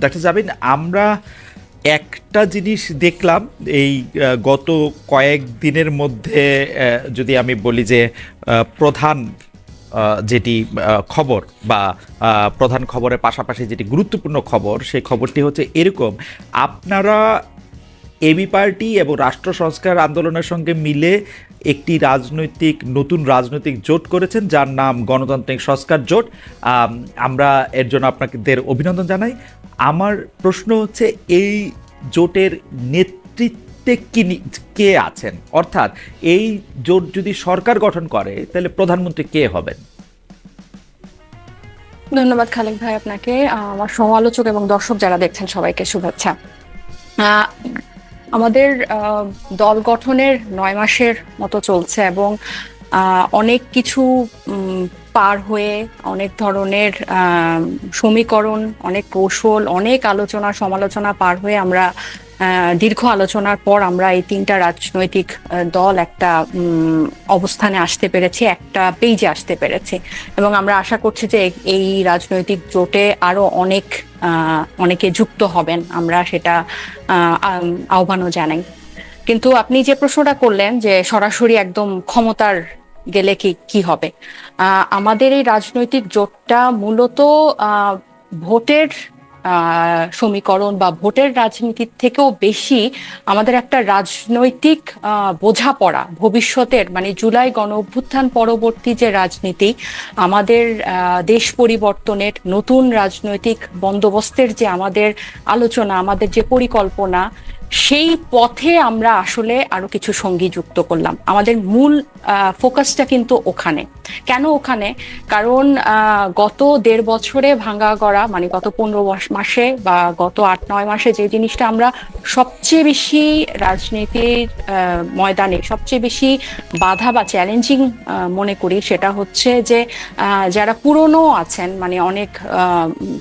Doctor Zabin, আমরা একটা জিনিস দেখলাম এই গত কয়েক দিনের মধ্যে যদি আমি বলি যে প্রধান যেটি খবর বা প্রধান খবরের পাশাপাশি যেটি গুরুত্বপূর্ণ খবর, সেই খবরটি হচ্ছে এরকম। আপনারা এবি পার্টি এবং রাষ্ট্র সংস্কার আন্দোলনের সঙ্গে মিলে একটি রাজনৈতিক, নতুন রাজনৈতিক জোট করেছেন, যার নাম গণতান্ত্রিক সংস্কার জোট। আমরা এর জন্য আপনাদের অভিনন্দন জানাই। আমার প্রশ্ন হচ্ছে, এই জোটের নেতৃত্বে কি কে আছেন? অর্থাৎ, এই জোট যদি সরকার গঠন করে, তাহলে প্রধানমন্ত্রী কে হবেন? ধন্যবাদ খালেক ভাই আপনাকে। আমার সমালোচক এবং দর্শক যারা দেখছেন, সবাইকে শুভেচ্ছা। আমাদের দল গঠনের নয় মাসের মতো চলছে এবং অনেক কিছু পার হয়ে অনেক ধরনের সমীকরণ, অনেক কৌশল, অনেক আলোচনা, সমালোচনা পার হয়ে আমরা দীর্ঘ আলোচনার পর আমরা এই তিনটা রাজনৈতিক দল একটা অবস্থানে আসতে পেরেছি একটা পেজে আসতে পেরেছি। এবং আমরা আশা করছি যে এই রাজনৈতিক জোটে আরও অনেক অনেকে যুক্ত হবেন। আমরা সেটা আহ, আহ্বানও জানাই। কিন্তু আপনি যে প্রশ্নটা করলেন যে সরাসরি একদম ক্ষমতার গেলে কি কি হবে? আমাদের এই রাজনৈতিক জোটটা মূলত ভোটের সমীকরণ বা ভোটের রাজনীতির থেকেও বেশি আমাদের একটা রাজনৈতিক বোঝাপড়া ভবিষ্যতের মানে জুলাই গণ অভ্যুত্থান পরবর্তী যে রাজনীতি, আমাদের দেশ পরিবর্তনের নতুন রাজনৈতিক বন্দোবস্তের যে আমাদের আলোচনা, আমাদের যে পরিকল্পনা সেই পথে আমরা আসলে আরও কিছু সঙ্গী যুক্ত করলাম। আমাদের মূল ফোকাসটা কিন্তু ওখানে। কেন ওখানে? কারণ গত দেড় বছরে ভাঙ্গা গড়া মানে গত পনেরো মাসে বা গত আট, নয় মাসে যে জিনিসটা আমরা সবচেয়ে বেশি রাজনীতির ময়দানে, সবচেয়ে বেশি বাধা বা চ্যালেঞ্জিং মনে করি সেটা হচ্ছে যে যারা পুরনো আছেন মানে অনেক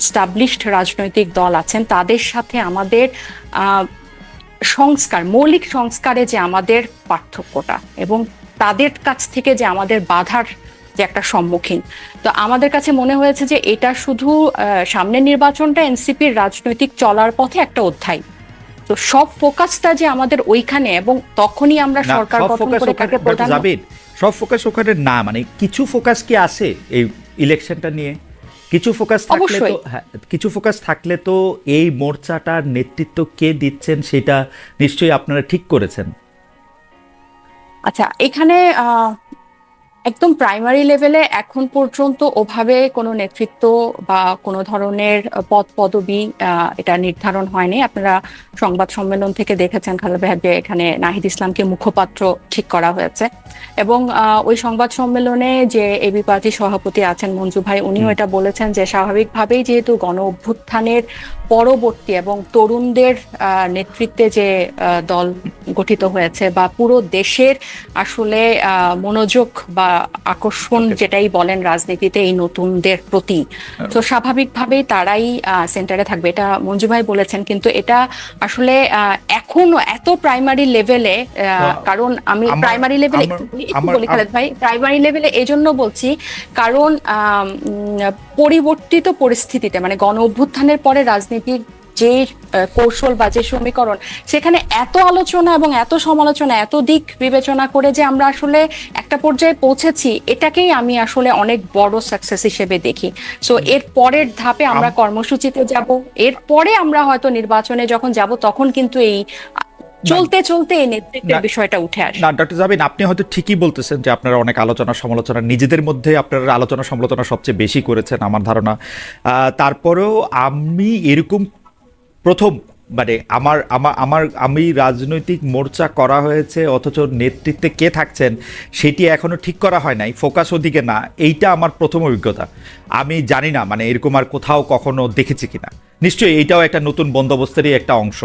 স্টাবলিশড রাজনৈতিক দল আছেন, তাদের সাথে আমাদের সংস্কার মৌলিক সংস্কারে যে আমাদের পার্থক্যটা এবং তাদের কাছ থেকে যে আমাদের বাধার যে একটা সম্মুখীন। তো আমাদের কাছে মনে হয়েছে যে এটা শুধু সামনের নির্বাচনটা এনসিপির রাজনৈতিক চলার পথে একটা অধ্যায়। তো সব ফোকাসটা যে আমাদের ওইখানে এবং তখনই আমরা সরকার গঠন ফোকাস করে ওখানে প্রধান সব ফোকাস ওখানে না মানে কিছু ফোকাস কি আছে এই ইলেকশনটা নিয়ে? কিছু ফোকাস থাকলে তো হ্যাঁ, কিছু ফোকাস থাকলে তো এই মোর্চাটার নেতৃত্ব কে দিচ্ছেন সেটা নিশ্চয়ই আপনারা ঠিক করেছেন। আচ্ছা এখানে আহ, একদম প্রাইমারি লেভেলে এখন পর্যন্ত ওভাবে কোনো নেতৃত্ব বা কোনো ধরনের পদ পদবি এটা নির্ধারণ হয়নি। আপনারা সংবাদ সম্মেলন থেকে দেখেছেন খালেদ এখানে নাহিদ ইসলামকে মুখপাত্র ঠিক করা হয়েছে। এবং ওই সংবাদ সম্মেলনে যে এবি পার্টির সভাপতি আছেন মঞ্জু ভাই উনিও এটা বলেছেন যে স্বাভাবিকভাবেই যেহেতু গণ অভ্যুত্থানের পরবর্তী এবং তরুণদের নেতৃত্বে যে দল গঠিত হয়েছে বা পুরো দেশের আসলে মনোযোগ বা আকর্ষণ যেটাই বলেন রাজনীতিতে এই নতুনদের প্রতি। তো স্বাভাবিকভাবেই তারাই সেন্টারে থাকবে। এটা মঞ্জু ভাই বলেছেন কিন্তু এটা আসলে আহ, এখনও এত প্রাইমারি লেভেলে কারণ আমি প্রাইমারি লেভেলে বলি খালেদ ভাই প্রাইমারি লেভেলে এই জন্য বলছি কারণ পরিবর্তিত পরিস্থিতিতে মানে গণ অভ্যুত্থানের পরে রাজনীতির যে কৌশল বা যে সমীকরণ সেখানে এত আলোচনা এবং এত সমালোচনা এত দিক বিবেচনা করে যে আমরা আসলে একটা পর্যায়ে পৌঁছেছি এটাকেই আমি আসলে অনেক বড় সাকসেস হিসেবে দেখি। সো এর পরের ধাপে আমরা কর্মসূচিতে যাব এরপরে আমরা হয়তো নির্বাচনে যখন যাব তখন কিন্তু এই চলতে চলতে এই নেতৃত্বের বিষয়টা উঠে আসে। না ডক্টর জাবিন আপনি হয়তো ঠিকই বলতেছেন যে আপনারা অনেক আলোচনা সমালোচনা নিজেদের মধ্যে আপনারা আলোচনা সমালোচনা সবচেয়ে বেশি করেছেন আমার ধারণা। তারপরেও আমি এরকম প্রথম মানে আমার আমার আমার আমি রাজনৈতিক মোর্চা করা হয়েছে অথচ নেতৃত্বে কে থাকছেন সেটি এখনও ঠিক করা হয় নাই ফোকাস ওদিকে না এইটা আমার প্রথম অভিজ্ঞতা। আমি জানি না মানে এরকম আর কোথাও কখনো দেখেছি কিনা। নিশ্চয়ই এটাও একটা নতুন বন্দোবস্তেরই একটা অংশ।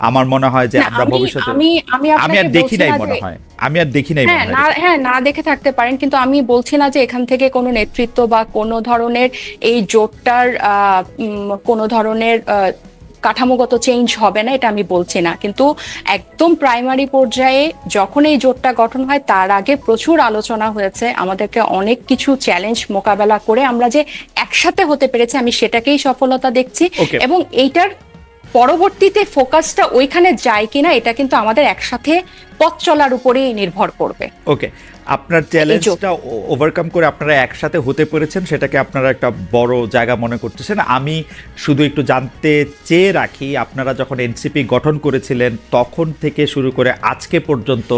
আমার মনে হয় যে আমরা আমি- ভবিষ্যতে আমি আমি আমি আর দেখি নাই মনে হয়। আমি আর দেখি নাই হ্যাঁ মনে না হয় হ্যাঁ না দেখে থাকতে পারেন কিন্তু আমি বলছি না যে এখান থেকে কোনো নেতৃত্ব বা কোনো ধরনের এই জোটটার কোনো ধরনের আহ, কাঠামোগত চেঞ্জ হবে না এটা আমি বলছি না। কিন্তু একদম প্রাইমারি পর্যায়ে যখন এই জোটটা গঠন হয় তার আগে প্রচুর আলোচনা হয়েছে। আমাদেরকে অনেক কিছু চ্যালেঞ্জ মোকাবেলা করে আমরা যে একসাথে হতে পেরেছি আমি সেটাকেই সফলতা দেখছি। এবং এইটার পরবর্তীতে ফোকাসটা ওইখানে যায় কিনা এটা কিন্তু আমাদের একসাথে পথ চলার উপরেই নির্ভর করবে। ওকে আপনার চ্যালেঞ্জটা ওভারকাম করে আপনারা একসাথে হতে পেরেছেন সেটাকে আপনারা একটা বড় জায়গা মনে করতেছেন। আমি শুধু একটু জানতে চেয়ে রাখি আপনারা যখন এনসিপি গঠন করেছিলেন তখন থেকে শুরু করে আজকে পর্যন্ত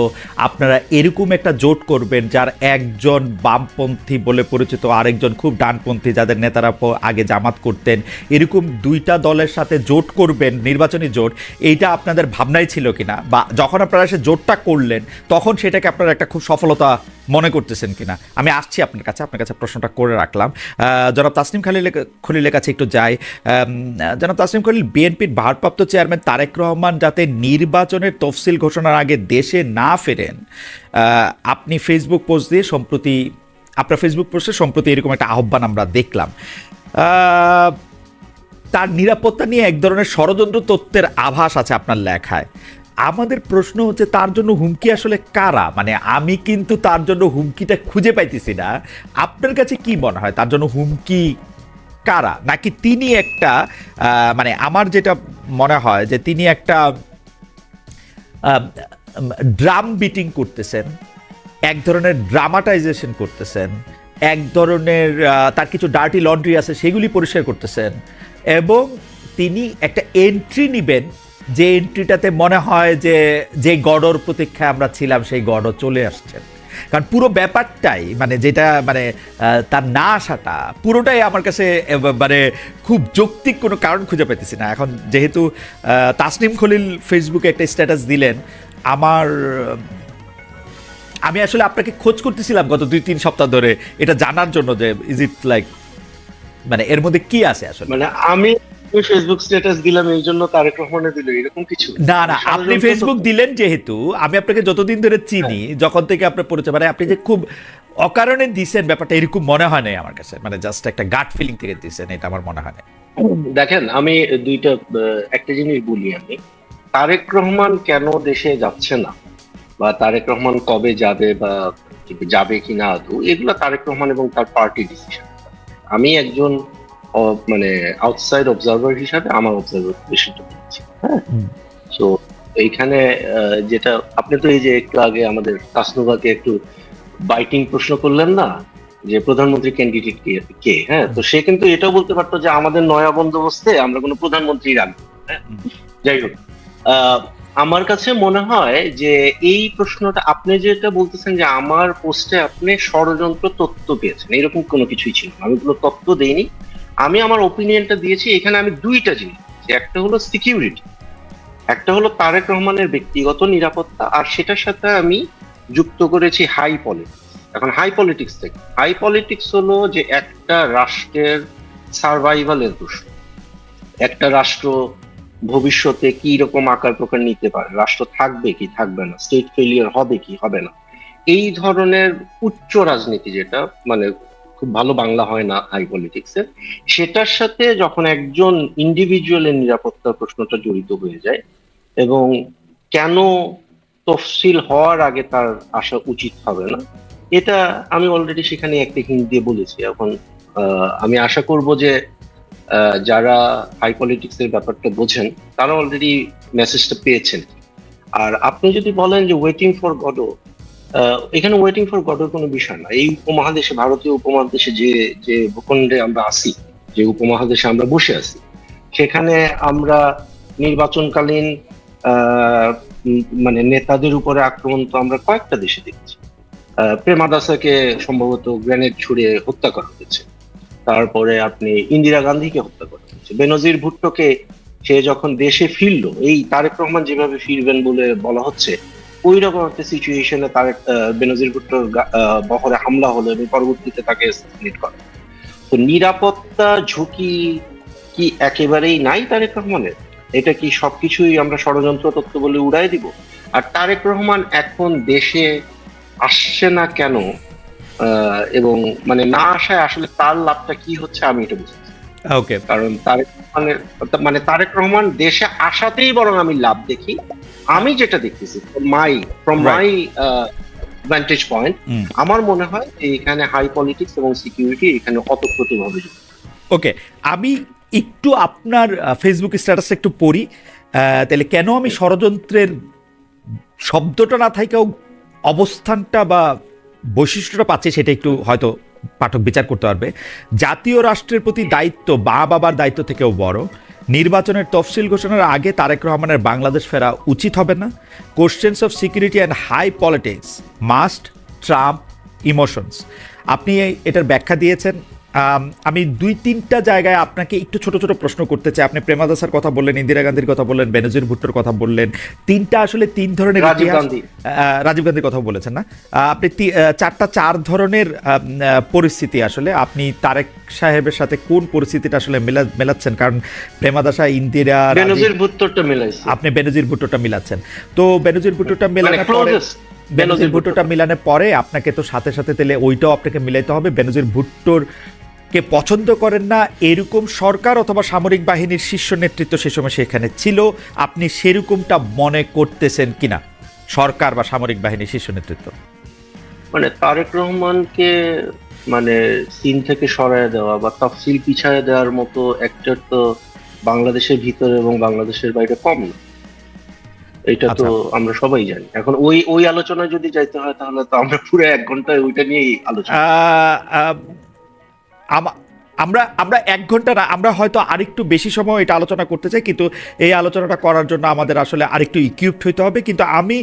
আপনারা এরকম একটা জোট করবেন যার একজন বামপন্থী বলে পরিচিত আরেকজন খুব ডানপন্থী যাদের নেতারা আগে জামাত করতেন। এরকম দুইটা দলের সাথে জোট করবেন নির্বাচনী জোট এইটা আপনাদের ভাবনাই ছিল কিনা? বা যখন আপনারা সে জোটটা করলেন, তখন সেটাকে আপনারা একটা খুব সফলতা মনে করতেছেন কিনা? আমি আসছি আপনার কাছে আপনার কাছে প্রশ্নটা করে রাখলাম। জনাব তাসনিম খালিল খলিলের কাছে একটু যাই। জনাব তাসনিম খলিল, বিএনপির ভারপ্রাপ্ত চেয়ারম্যান তারেক রহমান যাতে নির্বাচনের তফসিল ঘোষণার আগে দেশে না ফেরেন আপনি ফেসবুক পোস্ট দিয়ে সম্প্রতি, আপনার ফেসবুক পোস্টে সম্প্রতি এরকম একটা আহ্বান আমরা দেখলাম। তার নিরাপত্তা নিয়ে এক ধরনের ষড়যন্ত্র তত্ত্বের আভাস আছে আপনার লেখায়। আমাদের প্রশ্ন হচ্ছে, তার জন্য হুমকি আসলে কারা? মানে আমি কিন্তু তার জন্য হুমকিটা খুঁজে পাইতেছি না। আপনার কাছে কি মনে হয়? তার জন্য হুমকি কারা? নাকি তিনি একটা মানে আমার যেটা মনে হয় যে তিনি একটা ড্রাম বিটিং করতেছেন, এক ধরনের ড্রামাটাইজেশন করতেছেন, এক ধরনের তার কিছু ডার্টি লন্ড্রি আছে, সেগুলি পরিষ্কার করতেছেন, এবং তিনি একটা এন্ট্রি নিবেন যে এন্ট্রিটাতে মনে হয় যে যে গড়র প্রতীক্ষায় আমরা ছিলাম, সেই গড় চলে আসছেন কারণ পুরো ব্যাপারটাই মানে যেটা মানে তার না আসাটা, পুরোটাই আমার কাছে মানে খুব যৌক্তিক কোনো কারণ খুঁজে পেতেছি না। এখন যেহেতু তাসনিম খলিল ফেসবুকে একটা স্ট্যাটাস দিলেন, আমার, আমি আসলে আপনাকে খোঁজ করতেছিলাম গত দুই, তিন সপ্তাহ ধরে, এটা জানার জন্য যে ইজ ইট লাইক মানে এর মধ্যে কি আছে আসলে? মানে আমি ফেসবুক স্ট্যাটাস দিলাম এই জন্য তারেক রহমানের দিল এরকম কিছু না। না আপনি ফেসবুক দিলেন যেহেতু আমি আপনাকে যতদিন ধরে চিনি যখন থেকে আপনার পরিচয় মানে আপনি যে খুব অকারণে দিছেন ব্যাপারটা এরকম মনে হয় নাই আমার কাছে। মানে জাস্ট একটা গাট ফিলিং থেকে দিছেন এটা আমার মনে হয় না দেখেন আমি দুইটা একটা জিনিস বলি আমি। তারেক রহমান কেন দেশে যাচ্ছে না? বা তারেক রহমান কবে যাবে বা যাবে কি না আদৌ এগুলো তারেক রহমান এবং তার পার্টি ডিসিশন আমি একজন মানে আউটসাইড অবজারভার হিসাবে আমার অবজারভেশনটা বলছি হ্যাঁ? হুম। তো এইখানে যেটা আপনি তো এই যে একটু আগে আমাদের তাসনুভাকে একটু বাইটিং প্রশ্ন করলেন না? যে প্রধানমন্ত্রী ক্যান্ডিডেট কে হ্যাঁ? তো সে কিন্তু এটাও বলতে পারতো যে আমাদের নয়া বন্দোবস্তে আমরা কোনো প্রধানমন্ত্রী রাখব হ্যাঁ। যাই হোক আহ, আমার কাছে মনে হয় যে এই প্রশ্নটা আপনি যেটা বলতেছেন যে আমার পোস্টে আপনি ষড়যন্ত্র তত্ত্ব পেয়েছেন এরকম কোনো কিছুই ছিল আমি কোনো তত্ত্ব দেইনি। আমি আমার ওপিনিয়নটা দিয়েছি, এখানে আমি দুইটা জিনিস। একটা হলো সিকিউরিটি একটা হলো তারেক রহমানের ব্যক্তিগত নিরাপত্তা, আর সেটার সাথে আমি যুক্ত করেছি হাই পলিটিক্স এখন হাই পলিটিক্স থেকে হাই পলিটিক্স হলো যে একটা রাষ্ট্রের সার্ভাইভালের প্রশ্ন একটা রাষ্ট্র ভবিষ্যতে কি রকম আকার প্রকার নিতে পারে, রাষ্ট্র থাকবে কি থাকবে না স্টেট ফেলিয়ার হবে কি হবে না, এই ধরনের উচ্চ রাজনীতি যেটা মানে খুব ভালো বাংলা হয় না হাই পলিটিক্সের সেটার সাথে যখন একজন ইন্ডিভিজুয়ালের নিরাপত্তার প্রশ্নটা জড়িত হয়ে যায় এবং কেন তফসিল হওয়ার আগে তার আসা উচিত হবে না, এটা আমি অলরেডি সেখানে একটা হিন্ট দিয়ে বলেছি। এখন আমি আশা করব যে যারা হাই পলিটিক্স এর ব্যাপারটা বোঝেন, তারা অলরেডি মেসেজটা পেয়েছেন। আর আপনি যদি বলেন যে ওয়েটিং ফর গডো এখানে ওয়েটিং ফর গডোর কোনো বিষয় না। এই উপমহাদেশে, ভারতীয় উপমহাদেশে যে যে ভূখণ্ডে আমরা আছি, যে উপমহাদেশে আমরা বসে আছি, সেখানে আমরা নির্বাচনকালীন মানে নেতাদের উপরে আক্রমণ তো আমরা কয়েকটা দেশে দেখছি। প্রেমাদাসাকে সম্ভবত গ্রেনেড ছুড়ে হত্যা করা হয়েছে। তারপরে আপনি ইন্দিরা গান্ধীকে হত্যা করা হয়েছে। বেনজির ভুট্টোকে সে যখন দেশে ফিরলো, এই তারেক রহমান যেভাবে ফিরবেন বলে বলা হচ্ছে ওই রকম একটা সিচুয়েশনে আহ, বেনজির আহ, বহরে হামলা হলো এবং পরবর্তীতে তাকে করা। তো নিরাপত্তা ঝুঁকি কি একেবারেই নাই তারেক রহমানের এটা কি সবকিছুই আমরা ষড়যন্ত্র তত্ত্ব বলে উড়াই দিব আর তারেক রহমান এখন দেশে আসছে না কেন এবং মানে না আসায় আসলে তার লাভটা কি হচ্ছে আমি এটা বুঝতে। ওকে কারণ তারেক রহমানের মানে তারেক রহমান দেশে আসাতেই বরং আমি লাভ দেখি। আমি যেটা দেখতেছি my from my vantage point আমার মনে হয় যে এখানে হাই পলিটিক্স এবং সিকিউরিটি এখানে অতপ্রতভাবে ওকে আমি একটু আপনার ফেসবুক স্ট্যাটাস একটু পড়ি। তাহলে কেন আমি ষড়যন্ত্রের শব্দটা না থাকেও অবস্থানটা বা বৈশিষ্ট্যটা পাচ্ছি সেটা একটু হয়তো পাঠক বিচার করতে পারবে। জাতীয় রাষ্ট্রের প্রতি দায়িত্ব বা বাবার দায়িত্ব থেকেও বড়। নির্বাচনের তফসিল ঘোষণার আগে তারেক রহমানের বাংলাদেশ ফেরা উচিত হবে না। Questions of security and high politics must trump emotions আপনি এটার ব্যাখ্যা দিয়েছেন। আম, আমি দুই তিনটা জায়গায় আপনাকে একটু ছোট ছোট প্রশ্ন করতে চাই। আপনি প্রেমাদাসার কথা বললেন ইন্দিরা গান্ধীর কথা বললেন বেনজির ভুট্টোর কথা বললেন। তিনটা আসলে তিন ধরনের রাজীব ইতিহাস- রাজীব গান্ধীর কথা বলেছেন না? আপনি চারটা চার ধরনের পরিস্থিতি আসলে। আপনি তারেক সাহেবের সাথে কোন পরিস্থিতিটা আসলে মেলা মেলাচ্ছেন? কারণ প্রেমাদাসা ইন্দিরা বেনজির আপনি বেনজির ভুট্টোটা মিলাচ্ছেন। তো বেনজির ভুট্টোটা মানে মেলানোর পরে ক্লোজেস্ট বেনজির ভুট্টোটা মিলানোর পরে আপনাকে তো সাথে সাথে তাহলে ওইটাও আপনাকে মিলাইতে হবে। বেনজির ভুট্টোর কে পছন্দ করেন না এরকম সরকার অথবা সামরিক বাহিনীর শীর্ষ নেতৃত্ব সে সময় সেখানে ছিল। আপনি সেরকমটা মনে করতেছেন কিনা? সরকার বা সামরিক বাহিনীর শীর্ষ নেতৃত্ব। মানে তারেক রহমানকে মানে সিন থেকে সরায় দেওয়া বা তফসিল পিছায় দেওয়ার মতো অ্যাক্টর তো বাংলাদেশের ভিতরে এবং বাংলাদেশের বাইরে কম না। এটা তো আচ্ছা। আমরা সবাই জানি। এখন ওই ওই আলোচনায় যদি যাইতে হয় তাহলে তো আমরা পুরো এক ঘন্টায় ওইটা নিয়েই আলোচনা। আমরা আমরা এক ঘণ্টা না, আমরা হয়তো আরেকটু বেশি সময় এটা আলোচনা করতে চাই, কিন্তু এই আলোচনাটা করার জন্য আমাদের আসলে আরেকটু ইকুইপড হইতে হবে। কিন্তু আমি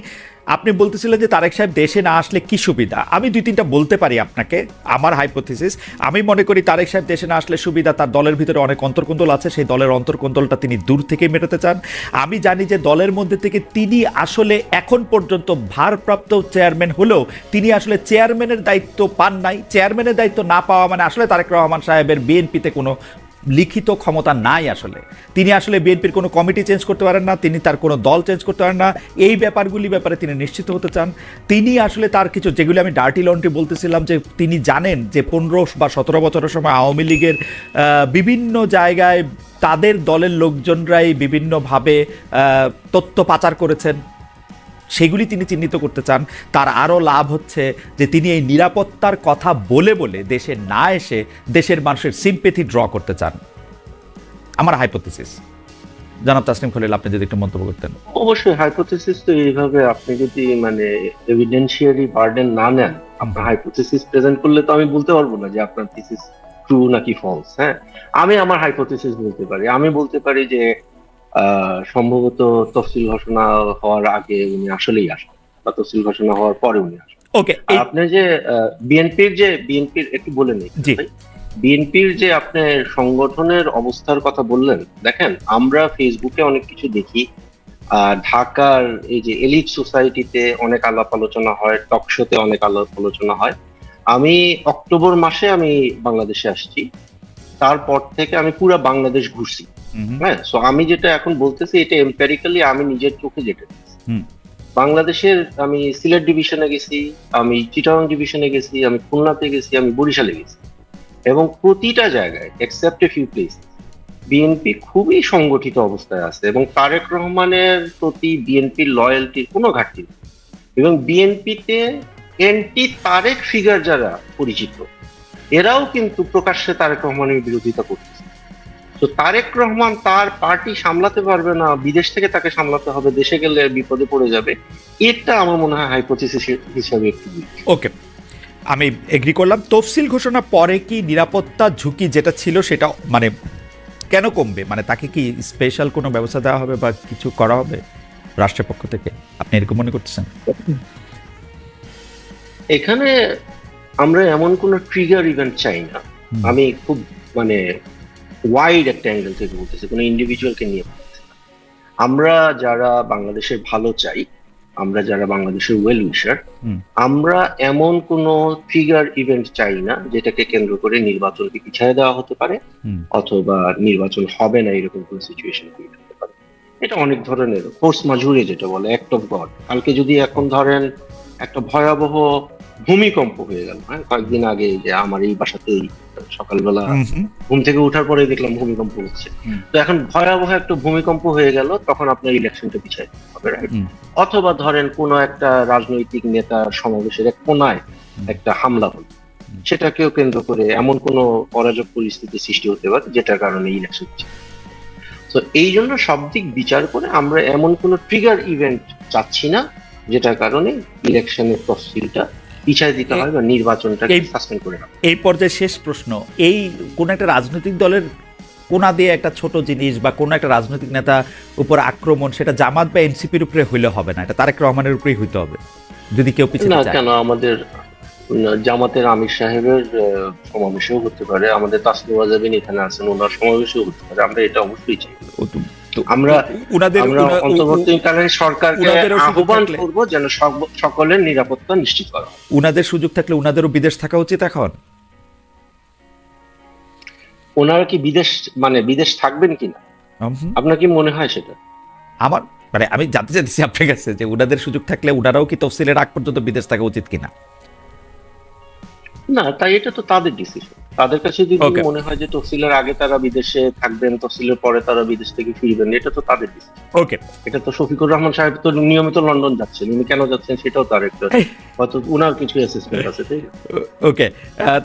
আপনি বলতেছিলেন যে তারেক সাহেব দেশে না আসলে কি সুবিধা? আমি দুই তিনটা বলতে পারি আপনাকে, আমার হাইপোথিসিস আমি মনে করি তারেক সাহেব দেশে না আসলে সুবিধা, তার দলের ভিতরে অনেক অন্তর্কন্দল আছে, সেই দলের অন্তর্কন্দলটা তিনি দূর থেকে মেটাতে চান। আমি জানি যে দলের মধ্যে থেকে তিনি আসলে এখন পর্যন্ত ভারপ্রাপ্ত চেয়ারম্যান হলেও তিনি আসলে চেয়ারম্যানের দায়িত্ব পান নাই। চেয়ারম্যানের দায়িত্ব না পাওয়া মানে আসলে তারেক রহমান সাহেবের বিএনপিতে কোনো লিখিত ক্ষমতা নাই আসলে। তিনি আসলে বিএনপির কোনো কমিটি চেঞ্জ করতে পারেন না, তিনি তার কোনো দল চেঞ্জ করতে পারেন না। এই ব্যাপারগুলি ব্যাপারে তিনি নিশ্চিত হতে চান। তিনি আসলে তার কিছু, যেগুলি আমি ডার্টি লন্ড্রি বলতেছিলাম যে তিনি জানেন যে পনেরো বা সতেরো বছরের সময় আওয়ামী লীগের বিভিন্ন জায়গায় তাদের দলের লোকজনরাই বিভিন্নভাবে তথ্য পাচার করেছেন। সেগুলি তিনি চিহ্নিত করতে চান। তার আরও লাভ হচ্ছে যে তিনি এই নিরাপত্তার কথা বলে বলে দেশে না এসে দেশের মানুষের সিম্পেথি ড্র করতে চান। আমার হাইপোথিসিস জনাব তাসলিম খলিল, আপনি যদি একটু মন্তব্য করতেন। অবশ্যই হাইপোথেসিস তো এইভাবে আপনি যদি মানে এভিডেন্সিয়ালি বার্ডেন না নেন, আপনার হাইপোথেসিস প্রেজেন্ট করলে তো আমি বলতে পারব না যে আপনার থিসিস ট্রু নাকি ফলস হ্যাঁ? আমি আমার হাইপোথেসিস বলতে পারি। আমি বলতে পারি যে সম্ভবত তফসিল ঘোষণা হওয়ার আগে উনি আসলেই আসেন বা তফসিল ঘোষণা হওয়ার পরে উনি আসেন। ওকে আপনি যে বিএনপির যে বিএনপির একটু বলে নেই। বিএনপির যে আপনি সংগঠনের অবস্থার কথা বললেন দেখেন আমরা ফেসবুকে অনেক কিছু দেখি আহ, ঢাকার এই যে এলিট সোসাইটিতে অনেক আলাপ আলোচনা হয় টক শোতে অনেক আলাপ আলোচনা হয়। আমি অক্টোবর মাসে আমি বাংলাদেশে আসছি তারপর থেকে আমি পুরো বাংলাদেশ ঘুরছি। হ্যাঁ সো আমি যেটা এখন বলতেছি এটা এম্পেরিক্যালি আমি নিজের চোখে যেটা বাংলাদেশের আমি সিলেট ডিভিশনে গেছি আমি চিটাগাং ডিভিশনে গেছি আমি খুলনাতে গেছি আমি বরিশালে গেছি। এবং প্রতিটা জায়গায় except a few place BNP খুবই সংগঠিত অবস্থায় আছে এবং তারেক রহমানের প্রতি বিএনপির লয়্যালটির কোনো ঘাটতি নেই। এবং বিএনপিতে এন্টি তারেক ফিগার যারা পরিচিত এরাও কিন্তু প্রকাশ্যে তারেক রহমানের বিরোধিতা করতেছে। তো তারেক রহমান তার পার্টি সামলাতে পারবে না বিদেশ থেকে তাকে সামলাতে হবে দেশে গেলে বিপদে পড়ে যাবে। এটা আমার মনে হয় হাইপোথিসিস হিসাবে। একটু ওকে আমি এগ্রি করলাম। তফসিল ঘোষণা পরে কি নিরাপত্তা ঝুঁকি যেটা ছিল সেটা মানে কেন কমবে? মানে তাকে কি স্পেশাল কোনো ব্যবস্থা দেওয়া হবে বা কিছু করা হবে রাষ্ট্রের পক্ষ থেকে? আপনি এরকম মনে করতেছেন? এখানে আমরা এমন কোন ট্রিগার ইভেন্ট চাই না। আমি খুব মানে ওয়াইড একটা অ্যাঙ্গেল থেকে বলতেছি কোনো ইন্ডিভিজুয়ালকে নিয়ে। আমরা যারা বাংলাদেশের ভালো চাই আমরা যারা বাংলাদেশের ওয়েল উইশার। আমরা এমন কোনো ফিগার ইভেন্ট চাই না যেটাকে কেন্দ্র করে নির্বাচনকে পিছিয়ে দেওয়া হতে পারে অথবা নির্বাচন হবে না এরকম কোনো সিচুয়েশন ক্রিয়েট হতে পারে এটা অনেক ধরনের ফোর্স মাজুরে যেটা বলে অ্যাক্ট অফ গড কালকে যদি এখন ধরেন একটা ভয়াবহ ভূমিকম্প হয়ে গেল হ্যাঁ? কয়েকদিন আগে যে আমার এই বাসাতেই সকালবেলা। ঘুম থেকে উঠার পরে দেখলাম ভূমিকম্প হচ্ছে। তো এখন ভয়াবহ একটা ভূমিকম্প হয়ে গেল তখন আপনার ইলেকশনটা পিছাই হবে? অথবা ধরেন কোন একটা রাজনৈতিক নেতা সমাবেশের এক কোনায় একটা হামলা হলো সেটাকেও কেন্দ্র করে এমন কোনো অরাজক পরিস্থিতি সৃষ্টি হতে পারে যেটার কারণে ইলেকশন তো এই জন্য সব দিক বিচার করে আমরা এমন কোনো ট্রিগার ইভেন্ট চাচ্ছি না যেটার কারণে ইলেকশনের তফসিলটা পিছায় দিতে হয় বা নির্বাচনটাকে সাসপেন্ড করে রাখা। এই পর্যায়ে শেষ প্রশ্ন। এই কোন একটা রাজনৈতিক দলের কোনা দিয়ে একটা ছোট জিনিস বা কোন একটা রাজনৈতিক নেতা উপর আক্রমণ সেটা জামাত বা এনসিপির উপরে হইলে হবে না। এটা তারেক রহমানের উপরেই হইতে হবে যদি কেউ পিছিয়ে না কেন? আমাদের জামাতের আমির সাহেবের সমাবেশেও হতে পারে। আমাদের তাসলিমা জাবিন এখানে আছেন ওনার সমাবেশেও হতে পারে। আমরা এটা অবশ্যই চাই। আমরা উনাদের আমরা উনা- উ- উ- অন্তর্বর্তীকালীন সরকারকে আহ্বান করব যেন সকলের নিরাপত্তা নিশ্চিত করা উনাদের সুযোগ থাকলে উনাদেরও বিদেশ থাকা উচিত এখন? ওনারা কি বিদেশ মানে বিদেশ থাকবেন কিনা। আপনার কি মনে হয় সেটা? আমার মানে আমি জানতে চাইছি আপনার কাছে যে উনাদের সুযোগ থাকলে উনারাও কি তফসিলের আগ পর্যন্ত বিদেশ থাকা উচিত কিনা? না তাই এটা তো তাদের ডিসিশন তাদের কাছে যদি মনে হয় যে তফসিলের আগে তারা বিদেশে থাকবেন তফসিলের পরে তারা বিদেশ থেকে ফিরবেন এটা তো তাদের ওকে এটা তো শফিকুর রহমান সাহেব তো নিয়মিত লন্ডন যাচ্ছেন উনি কেন যাচ্ছেন সেটাও তার একটা হয়তো উনার কিছু অ্যাসেসমেন্ট আছে ওকে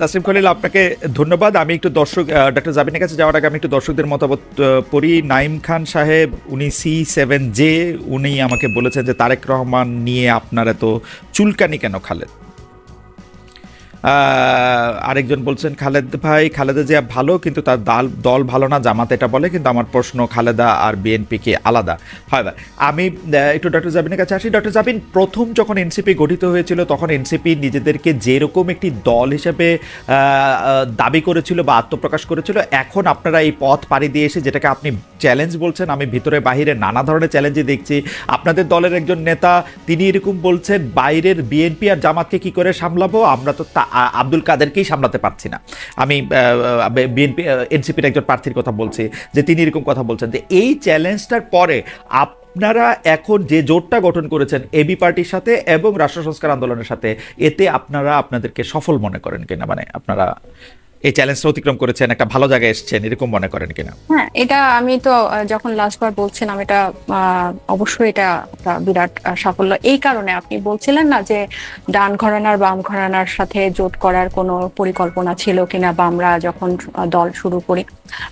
তাসিম খলিল আপনাকে ধন্যবাদ। আমি একটু দর্শক ডক্টর জাবিনের কাছে যাওয়ার আগে আমি একটু দর্শকদের মতামত পড়ি। নাইম খান সাহেব উনি সি সেভেন জে উনি আমাকে বলেছেন যে তারেক রহমান নিয়ে আপনার এত চুলকানি কেন আহ, আরেকজন বলছেন, খালেদ ভাই, খালেদা জিয়া ভালো, কিন্তু তার দাল, দল ভালো না। জামাত এটা বলে, কিন্তু আমার প্রশ্ন খালেদা আর বিএনপি কি আলাদা? হয় ভাই আমি একটু ডক্টর জাবিনের কাছে আসি। ডক্টর জাবিন, প্রথম যখন এনসিপি গঠিত হয়েছিল, তখন এনসিপি নিজেদেরকে যেরকম একটি দল হিসেবে দাবি করেছিল বা আত্মপ্রকাশ করেছিল, এখন আপনারা এই পথ পাড়ি দিয়ে এসে যেটাকে আপনি চ্যালেঞ্জ বলছেন, আমি ভিতরে বাহিরে নানা ধরনের চ্যালেঞ্জে দেখছি। আপনাদের দলের একজন নেতা, তিনি এরকম বলছেন, বাইরের বিএনপি আর জামাতকে কি করে সামলাবো? আমরা তো তা- আব্দুল কাদেরকেই সামলাতে পারছি না। আমি বিএনপি এনসিপির একজন প্রার্থীর কথা বলছি, যে তিনি এরকম কথা বলছেন। যে এই চ্যালেঞ্জটার পরে আপ আপনারা এখন যে জোটটা গঠন করেছেন এবি পার্টির সাথে এবং রাষ্ট্র সংস্কার আন্দোলনের সাথে, এতে আপনারা আপনাদেরকে সফল মনে করেন কিনা? মানে আপনারা এই চ্যালেঞ্জটা অতিক্রম করেছেন, একটা ভালো জায়গায় এসেছেন, এরকম মনে করেন কিনা? হ্যাঁ এটা আমি তো যখন লাস্টবার বলছিলাম, এটা অবশ্যই এটা বিরাট সাফল্য। এই কারণে আপনি বলছিলেন না যে ডান ঘরানার বাম ঘরানার সাথে জোট করার কোনো পরিকল্পনা ছিল কিনা বা আমরা যখন দল শুরু করি।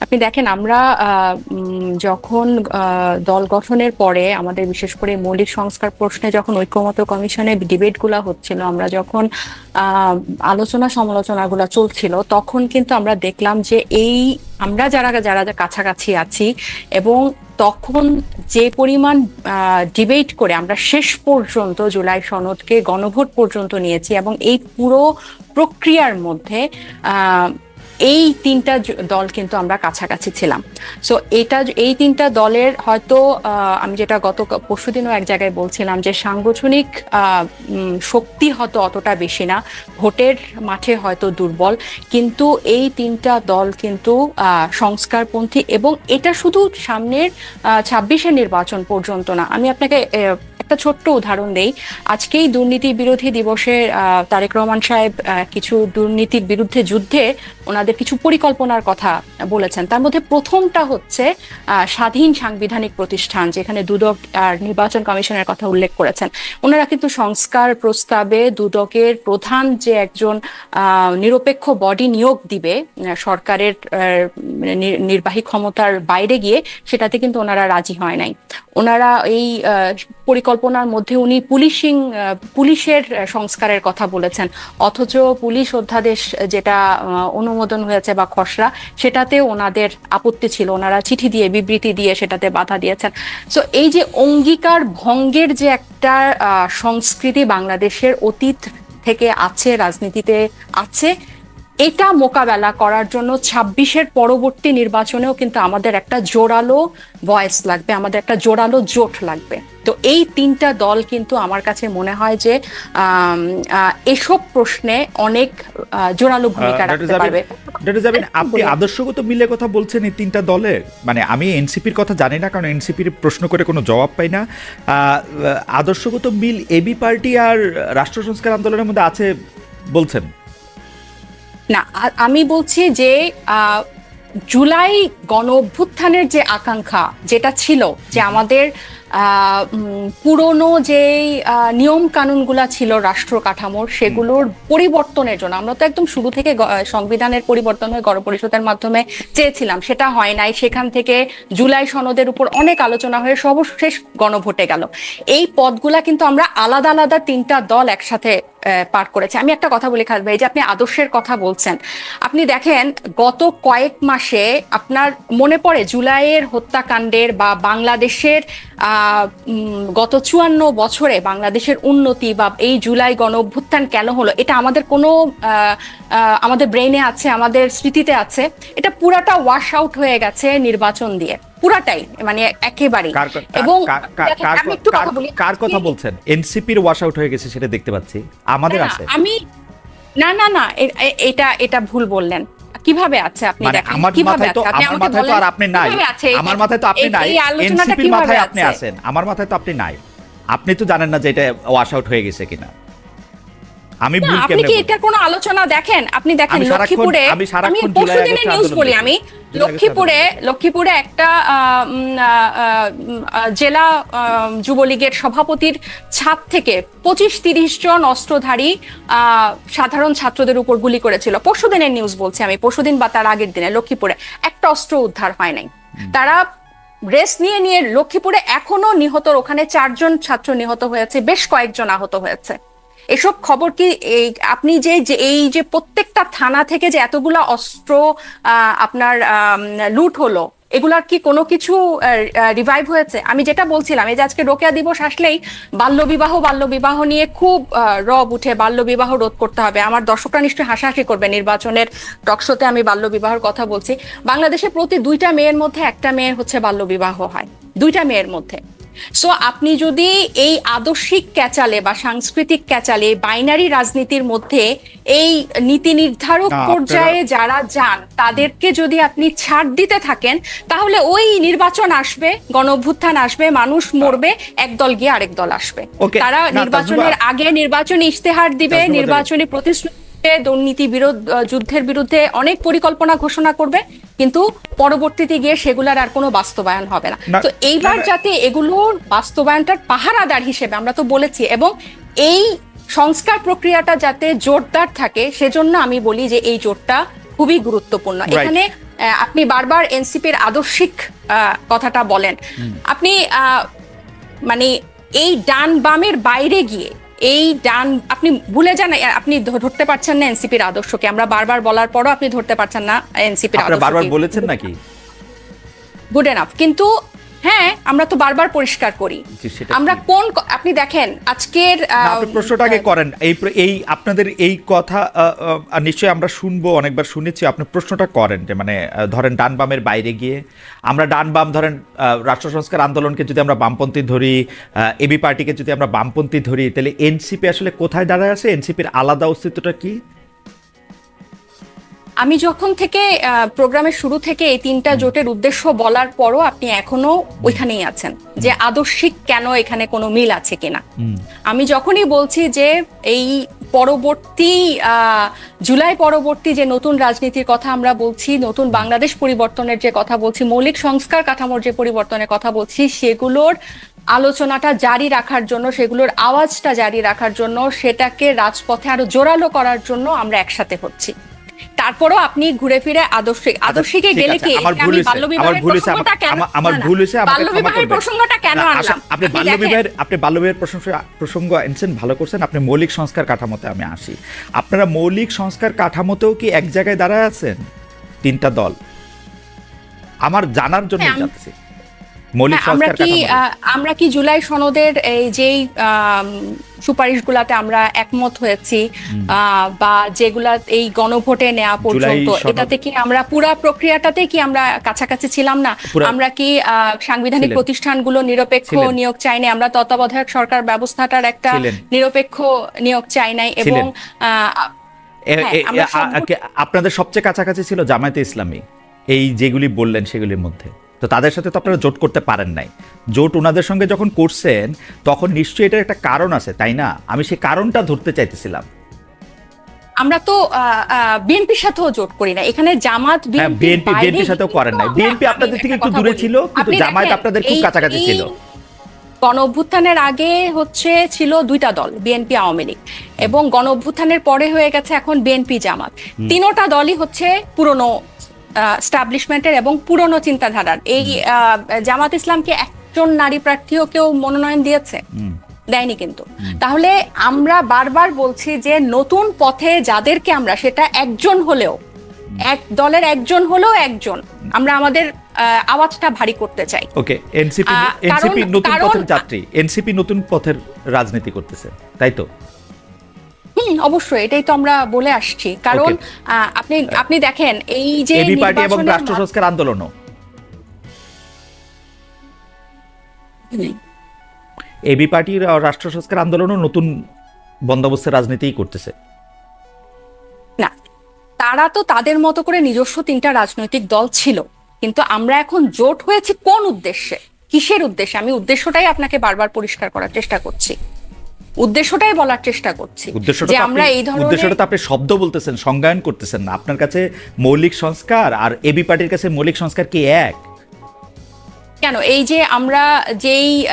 আপনি দেখেন, আমরা যখন দল গঠনের পরে আমাদের বিশেষ করে মৌলিক সংস্কার প্রশ্নে যখন ঐক্যমত কমিশনে ডিবেটগুলো হচ্ছিল, আমরা যখন আলোচনা সমালোচনাগুলো চলছিল, তখন কিন্তু আমরা দেখলাম যে এই, আমরা যারা যারা কাছাকাছি আছি এবং তখন যে পরিমাণ ডিবেট করে আমরা শেষ পর্যন্ত জুলাই সনদকে গণভোট পর্যন্ত নিয়েছি এবং এই পুরো প্রক্রিয়ার মধ্যে এই তিনটা দল কিন্তু আমরা কাছাকাছি ছিলাম। সো এটা এই তিনটা দলের হয়তো আমি যেটা গত পরশুদিনও এক জায়গায় বলছিলাম যে সাংগঠনিক শক্তি হয়তো অতটা বেশি না। ভোটের মাঠে হয়তো দুর্বল। কিন্তু এই তিনটা দল কিন্তু সংস্কারপন্থী এবং এটা শুধু সামনের ছাব্বিশের নির্বাচন পর্যন্ত না। আমি আপনাকে একটা ছোট্ট উদাহরণ দেই। আজকেই দুর্নীতি বিরোধী দিবসে তারেক রহমান সাহেব কিছু দুর্নীতির বিরুদ্ধে যুদ্ধে ওনাদের কিছু পরিকল্পনার কথা বলেছেন। তার মধ্যে প্রথমটা হচ্ছে স্বাধীন সাংবিধানিক প্রতিষ্ঠান, যেখানে দুদক আর নির্বাচন কমিশনের কথা উল্লেখ করেছেন। ওনারা কিন্তু সংস্কার প্রস্তাবে দুদকের প্রধান যে একজন নিরপেক্ষ বডি নিয়োগ দিবে সরকারের নি- নির্বাহী ক্ষমতার বাইরে গিয়ে, সেটাতে কিন্তু ওনারা রাজি হয় নাই। ওনারা এই পরিকল্পনার মধ্যে উনি পুলিশিং পুলিশের সংস্কারের কথা বলেছেন। অথচ পুলিশ অধ্যাদেশ যেটা অনুমোদন হয়েছে বা খসড়া, সেটাতেও ওনাদের আপত্তি ছিল। ওনারা চিঠি দিয়ে, বিবৃতি দিয়ে সেটাতে বাধা দিয়েছেন। সো এই যে অঙ্গীকার ভঙ্গের যে একটা সংস্কৃতি বাংলাদেশের অতীত থেকে আছে, রাজনীতিতে আছে এটা মোকাবেলা করার জন্য ছাব্বিশের পরবর্তী নির্বাচনেও কিন্তু আমাদের একটা জোরালো ভয়েস লাগবে আমাদের একটা জোরালো জোট লাগবে। তো এই তিনটা দল কিন্তু আমার কাছে মনে হয় যে এসব প্রশ্নে অনেক জোরালো ভূমিকা রাখতে পারবে। আপনি আদর্শগত মিলে কথা বলছেন এই তিনটা দলের মানে আমি এনসিপির কথা জানি না কারণ এনসিপির প্রশ্ন করে কোনো জবাব পাই না। আদর্শগত মিল এবি পার্টি আর রাষ্ট্র সংস্কার আন্দোলনের মধ্যে আছে বলছেন? না আমি বলছি যে জুলাই গণ অভ্যুত্থানের যে আকাঙ্ক্ষা যেটা ছিল যে আমাদের পুরনো যে নিয়ম কানুনগুলা ছিল রাষ্ট্র কাঠামোর সেগুলোর পরিবর্তনের জন্য আমরা তো একদম শুরু থেকে সংবিধানের পরিবর্তন হয়ে গণপরিষদের মাধ্যমে চেয়েছিলাম সেটা হয় নাই সেখান থেকে জুলাই সনদের উপর অনেক আলোচনা হয়ে সর্বশেষ গণভোটে গেল। এই পদগুলা কিন্তু আমরা আলাদা আলাদা তিনটা দল একসাথে পার করেছে। আমি একটা কথা বলি খালেদ ভাই যে আপনি আদর্শের কথা বলছেন, আপনি দেখেন গত কয়েক মাসে আপনার মনে পড়ে জুলাইয়ের হত্যাকাণ্ডের বা বাংলাদেশের গত চুয়ান্ন বছরে বাংলাদেশের উন্নতি বা এই জুলাই গণ অভ্যুত্থান কেন হলো, এটা আমাদের কোনো আমাদের ব্রেইনে আছে, আমাদের স্মৃতিতে আছে, এটা পুরাটা ওয়াশ আউট হয়ে গেছে নির্বাচন দিয়ে। পুরাটাই মানে ক- এবং কার- আমি একটু কথা বলি। কার কথা বলছেন? এনসিপির ওয়াশ আউট হয়ে গেছে সেটা দেখতে পাচ্ছি। আমাদের আছে। আমি না না না এটা এটা ভুল বললেন। কীভাবে আছে আপনি মানে দেখেন? আমার কীভাবে আছে? আপনি আমার মাথায় তো আর আপনি নাই। আমার মাথায় তো আপনি নাই। এনসিপির মাথায় আপনি আছে? আছেন। আমার মাথায় তো আপনি নাই। আপনি তো জানেন না যে এটা ওয়াশ আউট হয়ে গেছে কিনা। আমি আপনি কি? এটার কোনো আলোচনা দেখেন? আপনি দেখেন লক্ষ্মীপুরে আমি পরশুদিনের নিউজ বলি আমি। লক্ষ্মীপুরে লক্ষ্মীপুরে একটা জেলা যুবলীগের সভাপতির ছাদ থেকে পঁচিশ তিরিশ জন অস্ত্রধারী সাধারণ ছাত্রদের উপর গুলি করেছিল। পরশুদিনের নিউজ বলছি আমি। পরশুদিন বা তার আগের দিনে লক্ষ্মীপুরে একটা অস্ত্র উদ্ধার হয় নাই। তারা রেস নিয়ে নিয়ে লক্ষ্মীপুরে এখনও নিহত ওখানে চারজন ছাত্র নিহত হয়েছে বেশ কয়েকজন আহত হয়েছে। এসব খবর কি আপনি যে এই যে প্রত্যেকটা থানা থেকে যে এতগুলা অস্ত্র আপনার লুট হলো, এগুলার কি কোনো কিছু রিভাইভ হয়েছে? আমি যেটা বলছিলাম, এই যে আজকে রোকেয়া দিবস আসলেই বাল্যবিবাহ বাল্যবিবাহ নিয়ে খুব রব উঠে বাল্যবিবাহ রোধ করতে হবে। আমার দর্শকরা নিশ্চয়ই হাসাহাসি করবে নির্বাচনের টকশোতে আমি বাল্যবিবাহের কথা বলছি। বাংলাদেশে প্রতি দুইটা মেয়ের মধ্যে একটা মেয়ের হচ্ছে বাল্যবিবাহ হয়। দুইটা মেয়ের মধ্যে। সো আপনি যদি এই আদর্শিক ক্যাচালে বা সাংস্কৃতিক ক্যাচালে বাইনারি রাজনীতির মধ্যে এই নীতি নির্ধারক পর্যায়ে যারা যান তাদেরকে যদি আপনি ছাড় দিতে থাকেন তাহলে ওই নির্বাচন আসবে গণ আসবে মানুষ মরবে এক দল গিয়ে আরেক দল আসবে। তারা নির্বাচনের আগে নির্বাচনী ইশতেহার দিবে নির্বাচনী প্রতিশ্রুতি দুর্নীতি বিরোধ যুদ্ধের বিরুদ্ধে অনেক পরিকল্পনা ঘোষণা করবে কিন্তু পরবর্তীতে গিয়ে সেগুলার আর কোনো বাস্তবায়ন হবে না। তো এইবার। যাতে এগুলোর বাস্তবায়নটার পাহারাদার হিসেবে আমরা তো বলেছি এবং এই সংস্কার প্রক্রিয়াটা যাতে জোরদার থাকে সেজন্য আমি বলি যে এই জোরটা খুবই গুরুত্বপূর্ণ। এখানে আপনি বারবার এনসিপির আদর্শিক আহ, কথাটা বলেন। আপনি আহ, মানে এই ডান বামের বাইরে গিয়ে এই ডান আপনি ভুলে যান আপনি ধরতে পারছেন না এনসিপির আদর্শকে। আমরা বারবার বলার পরও আপনি ধরতে পারছেন না এনসিপির আপনারা বারবার আদর্শ বলেছেন নাকি? গুড এনাফ কিন্তু হ্যাঁ আমরা তো বারবার পরিষ্কার করি। আমরা কোন আপনি দেখেন আজকের প্রশ্নটা আগে করেন। এই এই আপনাদের এই কথা নিশ্চয়ই আমরা শুনব অনেকবার শুনেছি আপনি প্রশ্নটা করেন যে মানে ধরেন ডান বামের বাইরে গিয়ে আমরা ডান বাম ধরেন রাষ্ট্র সংস্কার আন্দোলনকে যদি আমরা বামপন্থী ধরি এবি পার্টিকে যদি আমরা বামপন্থী ধরি তাহলে এনসিপি আসলে কোথায় দাঁড়ায় আছে? এনসিপির আলাদা অস্তিত্বটা কি? আমি যখন থেকে প্রোগ্রামের শুরু থেকে এই তিনটা জোটের উদ্দেশ্য বলার পরও আপনি এখনও ওইখানেই আছেন যে আদর্শিক কেন এখানে কোনো মিল আছে কিনা। আমি যখনই বলছি যে এই পরবর্তী জুলাই পরবর্তী যে নতুন রাজনীতির কথা আমরা বলছি নতুন বাংলাদেশ পরিবর্তনের যে কথা বলছি মৌলিক সংস্কার কাঠামোর যে পরিবর্তনের কথা বলছি সেগুলোর আলোচনাটা জারি রাখার জন্য সেগুলোর আওয়াজটা জারি রাখার জন্য সেটাকে রাজপথে আরও জোরালো করার জন্য আমরা একসাথে হচ্ছি। তারপরও আপনি ঘুরে ফিরে আদর্শিক আদর্শিকে গেলে কি আমার ভুল আমি হয়েছে, আমার বাল্যবিবাহের প্রসঙ্গটা কেন আমার- আমার ভুল হয়েছে, বাল্যবিবাহের। প্রসঙ্গটা আনলাম? আপনি আপনি প্রসঙ্গ প্রসঙ্গ এনেছেন ভালো করছেন আপনি মৌলিক সংস্কার কাঠামোতে আমি আসি। আপনারা মৌলিক সংস্কার কাঠামোতেও কি এক জায়গায় দাঁড়ায় আছেন? তিনটা দল। আমার জানার জন্য হ্যাঁ, যাচ্ছি। মৌলিক হ্যাঁ, আমরা সংস্কার কি আহ, আমরা কি জুলাই সনদের এই যেই সুপারিশগুলাতে আমরা একমত হয়েছি বা যেগুলা এই গণভোটে নেওয়া পর্যন্ত এটাতে কি আমরা পুরা প্রক্রিয়াটাতে কি আমরা কাছাকাছি ছিলাম না? আমরা কি সাংবিধানিক প্রতিষ্ঠানগুলো নিরপেক্ষ নিয়োগ চাই নাই? আমরা তত্ত্বাবধায়ক সরকার ব্যবস্থাটার একটা নিরপেক্ষ নিয়োগ চাই নাই এবং হ্যাঁ, আপনাদের সবচেয়ে কাছাকাছি ছিল জামায়াতে ইসলামী এই যেগুলি বললেন সেগুলির মধ্যে? তো তাদের সাথে তো আপনারা জোট করতে পারেন নাই। জোট ওনাদের সঙ্গে যখন করছেন তখন নিশ্চয়ই এটার একটা কারণ আছে তাই না? আমি সেই কারণটা ধরতে চাইতেছিলাম। আমরা তো বিএনপির সাথেও জোট করি না। এখানে জামাত হ্যাঁ বিএনপি বিএনপি বিএনপির সাথেও করেন নাই। বিএনপি আপনাদের থেকে একটু দূরে ছিল কিন্তু জামায়াত আপনাদের খুব কাছাকাছি ছিল। গণ অভ্যুত্থানের আগে হচ্ছে ছিল দুইটা দল বিএনপি আওয়ামী লীগ। এবং গণ অভ্যুত্থানের পরে হয়ে গেছে এখন বিএনপি জামাত। তিনোটা দলই হচ্ছে পুরনো স্টাবলিশমেন্টের এবং পুরনো চিন্তাধারার। এই জামাত ইসলামকে একজন নারী প্রার্থীও কেউ মনোনয়ন দিয়েছে? দেয়নি কিন্তু। তাহলে আমরা বারবার বলছি যে নতুন পথে যাদেরকে আমরা সেটা একজন হলেও এক দলের একজন হলেও একজন আমরা আমাদের আওয়াজটা ভারী করতে চাই। ওকে এনসিপি এনসিপি নতুন পথের যাত্রী এনসিপি নতুন পথের রাজনীতি করতেছে তাই তো? হুম অবশ্যই এটাই তো আমরা বলে আসছি। কারণ আপনি আপনি দেখেন এই যে এবি পার্টি এবং রাষ্ট্র সংস্কার আন্দোলনও। এবি পার্টির রাষ্ট্র সংস্কার আন্দোলনও নতুন বন্দোবস্তের রাজনীতিই করতেছে। না তারা তো তাদের মতো করে নিজস্ব তিনটা রাজনৈতিক দল ছিল। কিন্তু আমরা এখন জোট হয়েছি কোন উদ্দেশ্যে? কিসের উদ্দেশ্যে? আমি উদ্দেশ্যটাই আপনাকে বারবার পরিষ্কার করার চেষ্টা করছি। উদ্দেশ্যটাই বলার চেষ্টা করছি উদ্দেশ্যটা যে আমরা এই ধরনের উদ্দেশ্যটা তো আপনি শব্দ বলতেছেন সংজ্ঞায়ন করতেছেন না। আপনার কাছে মৌলিক সংস্কার আর এবি পার্টির কাছে মৌলিক সংস্কার কি এক? কেন? এই যে আমরা যেই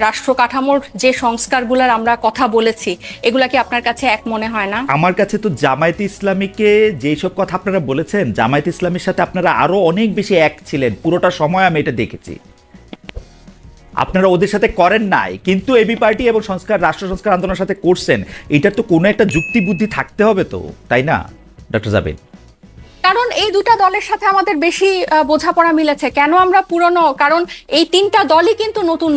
রাষ্ট্র কাঠামোর যে সংস্কারগুলোর আমরা কথা বলেছি এগুলা কি আপনার কাছে এক মনে হয় না? আমার কাছে তো জামায়াত ইসলামীকে যেই সব কথা আপনারা বলেছেন জামায়াত ইসলামীর সাথে আপনারা আরও অনেক বেশি এক ছিলেন। পুরোটা সময় আমি এটা দেখেছি। আপনারা ওদের সাথে করেন নাই কিন্তু এবি পার্টি এবং সংস্কার রাষ্ট্র সংস্কার আন্দোলনের সাথে করছেন এটার তো কোনো একটা যুক্তি বুদ্ধি থাকতে হবে তো তাই না ডক্টর জাবেদ? কারণ এই দুটা দলের সাথে আমাদের বেশি বোঝাপড়া মিলেছে। কেন আমরা পুরনো? কারণ এই তিনটা দলই কিন্তু নতুন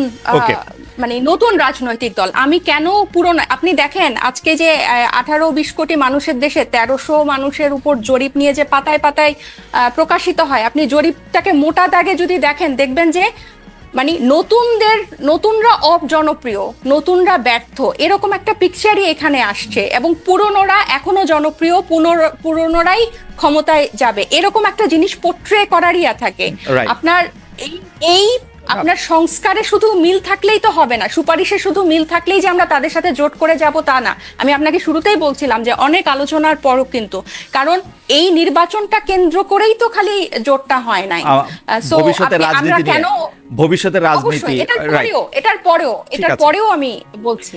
মানে নতুন রাজনৈতিক দল। আমি কেন পুরনো? আপনি দেখেন আজকে যে আঠারো বিশ কোটি মানুষের দেশে তেরোশো মানুষের উপর জরিপ নিয়ে যে পাতায় পাতায় আহ, প্রকাশিত হয় আপনি জরিপটাকে মোটা দাগে যদি দেখেন দেখবেন যে মানে নতুনদের নতুনরা অজনপ্রিয় নতুনরা ব্যর্থ এরকম একটা পিকচারই এখানে আসছে এবং পুরনোরা এখনও জনপ্রিয় পুনর- পুরনোরাই ক্ষমতায় যাবে এরকম একটা জিনিস পোট্রে করারই থাকে। আপনার এই এই আপনার সংস্কারে শুধু মিল থাকলেই তো হবে না সুপারিশে শুধু মিল থাকলেই যে আমরা তাদের সাথে জোট করে যাব তা না। আমি আপনাকে শুরুতেই বলছিলাম যে অনেক আলোচনার পরও কিন্তু কারণ এই নির্বাচনটা কেন্দ্র করেই তো খালি জোটটা হয় নাই। আমরা রাজনীতি ভবিষ্যতের রাজনীতি এটার পরেও এটার পরেও এটার পরেও আমি বলছি।